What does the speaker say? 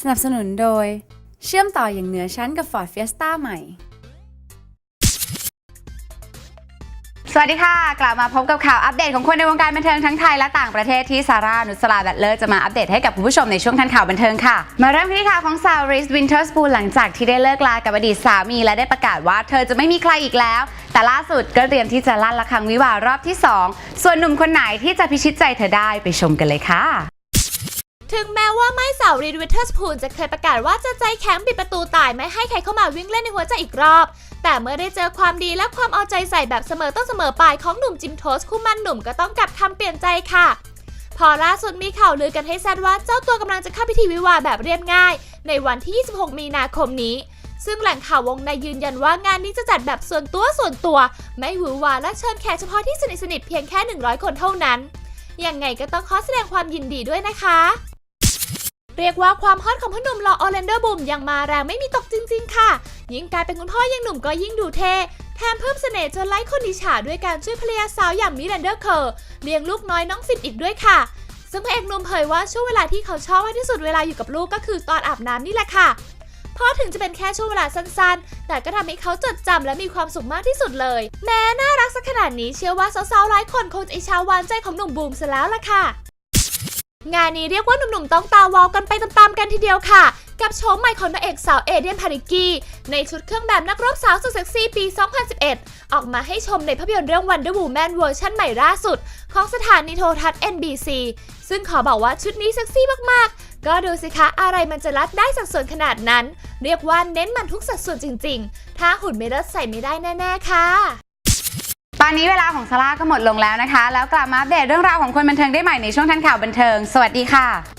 สนับสนุนโดย เชื่อมต่ออย่างเหนือชั้นกับ Ford Fiesta ใหม่ สวัสดีค่ะ กลับมาพบกับข่าวอัปเดตของคนในวงการบันเทิงทั้งไทยและต่างประเทศที่ซาร่า นุสลาแบตเลอร์จะมาอัปเดตให้กับคุณผู้ชมในช่วงทันข่าวบันเทิงค่ะ มาเริ่มที่ข่าวของสาวริสวินเทอร์สปูลหลังจากที่ได้เลิกลากับอดีตสามีและได้ประกาศว่าเธอจะไม่มีใครอีกแล้ว แต่ล่าสุดก็เตรียมที่จะลั่นระฆังวิวาห์รอบที่2ส่วนหนุ่มคนไหนที่จะพิชิตใจเธอได้ไปชมกันเลยค่ะ ถึงแม้ว่าไม่สาวรีดวิเทอร์สพูลจะเคยประกาศว่าจะใจแข็งปิดประตูตายไม่ให้ใครเข้ามาวิ่งเล่นในหัวใจอีกรอบ แต่เมื่อได้เจอความดีและความเอาใจใส่แบบเสมอต้นเสมอปลายของหนุ่มจิมโทสคู่มันหนุ่มก็ต้องกลับคำเปลี่ยนใจค่ะ พอล่าสุดมีข่าวลือกันให้แซดว่าเจ้าตัวกำลังจะเข้าพิธีวิวาแบบเรียบง่าย ในวันที่ 26 มีนาคมนี้ ซึ่งแหล่งข่าววงในยืนยันว่างานนี้จะจัดแบบส่วนตัวส่วนตัว ไม่หวือหวาและเชิญแขกเฉพาะที่สนิทสนิทเพียงแค่ 100 คนเท่านั้นยังไงก็ต้องขอแสดงความยินดีด้วยนะคะ เรียกว่าความฮอตของพ่อหนุ่มหล่อออร์แลนโดบูมยังมาแรงไม่มีตกจริง ๆ ค่ะ ยิ่งกลายเป็นคุณพ่อยังหนุ่มก็ยิ่งดูเท่แถมเพิ่มเสน่ห์จนไล่คนอิฉาด้วยการช่วยภรรยาสาวอย่างมิรันเดอร์เคอร์เลี้ยงลูกน้อยน้องฟินอีกด้วยค่ะ ซึ่งพระเอกหนุ่มเผยว่าช่วงเวลาที่เขาชอบมากที่สุดเวลาอยู่กับลูกก็คือตอนอาบน้ำนี่แหละค่ะเพราะถึงจะเป็นแค่ช่วงเวลาสั้นๆ แต่ก็ทำให้เขาจดจำและมีความสุขมากที่สุดเลย แม้น่ารักสักขนาดนี้เชื่อว่าสาวๆหลายคนคงจะอิจฉาหวานใจของหนุ่มบูมซะแล้วล่ะค่ะ งานนี้เรียกว่าหนุ่มๆต้องตาวาวกันไปตามๆกันทีเดียวค่ะ กับโฉมใหม่ของนางเอกสาวเอเดียนพาริกี้ในชุดเครื่องแบบนักรบสาวสุดเซ็กซี่ปี 2011 ออกมาให้ชมในภาพยนตร์เรื่อง Wonder Woman เวอร์ชันใหม่ล่าสุด ของสถานีโทรทัศน์ NBC ซึ่งขอบอกว่าชุดนี้เซ็กซี่มากๆ ก็ดูสิคะอะไรมันจะรัดได้สัดส่วนขนาดนั้น เรียกว่าเน้นมันทุกสัดส่วนจริงๆ ถ้าหุ่นไม่เลิศใส่ไม่ได้แน่ๆค่ะ ตอนนี้เวลาของซาร่าก็หมดลงแล้วนะคะ แล้วกลับมาอัปเดตเรื่องราวของคนบันเทิงได้ใหม่ในช่วงทันข่าวบันเทิง สวัสดีค่ะ